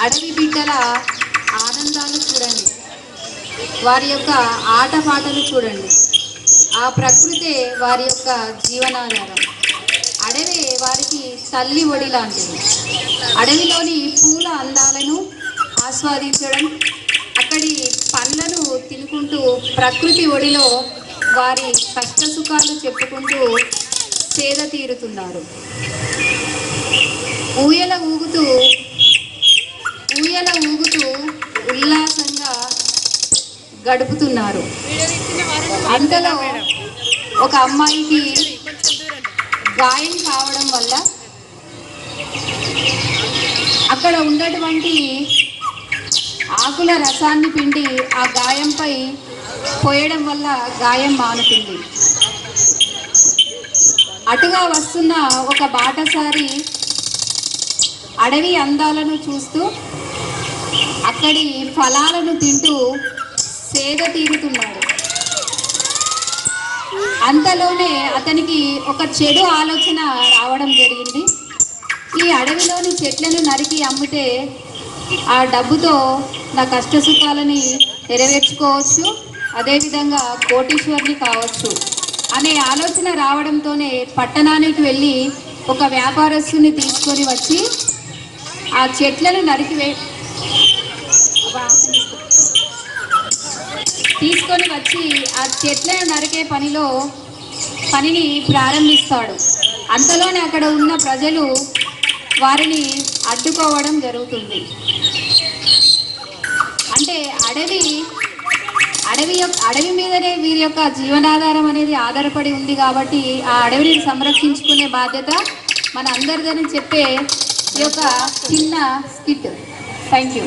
అడవి బిడ్డల ఆనందాలు చూడండి. వారి యొక్క ఆటపాటలు చూడండి. ఆ ప్రకృతే వారి యొక్క జీవనాధారం. అడవి వారికి తల్లి ఒడి లాంటిది. అడవిలోని పూల అందాలను ఆస్వాదించడం అక్కడి పండ్లను ప్రకృతి ఒడిలో వారి కష్ట సుఖాలు చెప్పుకుంటూ పేద తీరుతున్నారు. ఊయల ఊగుతూ ఊయల ఊగుతూ ఉల్లాసంగా గడుపుతున్నారు. అంతలో ఒక అమ్మాయికి గాయం కావడం వల్ల అక్కడ ఉన్నటువంటి ఆకుల రసాన్ని పిండి ఆ గాయంపై పోయడం వల్ల గాయం మానుతుంది. అటుగా వస్తున్న ఒక బాటసారి అడవి అందాలను చూస్తూ అక్కడి ఫలాలను తింటూ సేద తీరుతున్నాడు అంతలోనే అతనికి ఒక చెడు ఆలోచన రావడం జరిగింది. ఈ అడవిలోని చెట్లను నరికి అమ్మితే ఆ డబ్బుతో నా కష్టసుఖాలని నెరవేర్చుకోవచ్చు. అదేవిధంగా కోటీశ్వరిని కావచ్చు. అనే ఆలోచన రావడంతోనే పట్టణానికి వెళ్ళి ఒక వ్యాపారస్తుని తీసుకొని వచ్చి ఆ చెట్లను నరికివే తీసుకొని వచ్చి ఆ చెట్లను నరికే పనిలో పనిని ప్రారంభిస్తాడు. అంతలోనే అక్కడ ఉన్న ప్రజలు వారిని అడ్డుకోవడం జరుగుతుంది. అంటే అడవి అడవి యొక్క అడవి మీదనే వీరి యొక్క జీవనాధారం అనేది ఆధారపడి ఉంది కాబట్టి ఆ అడవిని సంరక్షించుకునే బాధ్యత మన అందరిదని చెప్పే ఈ యొక్క చిన్న స్కిట్. Thank you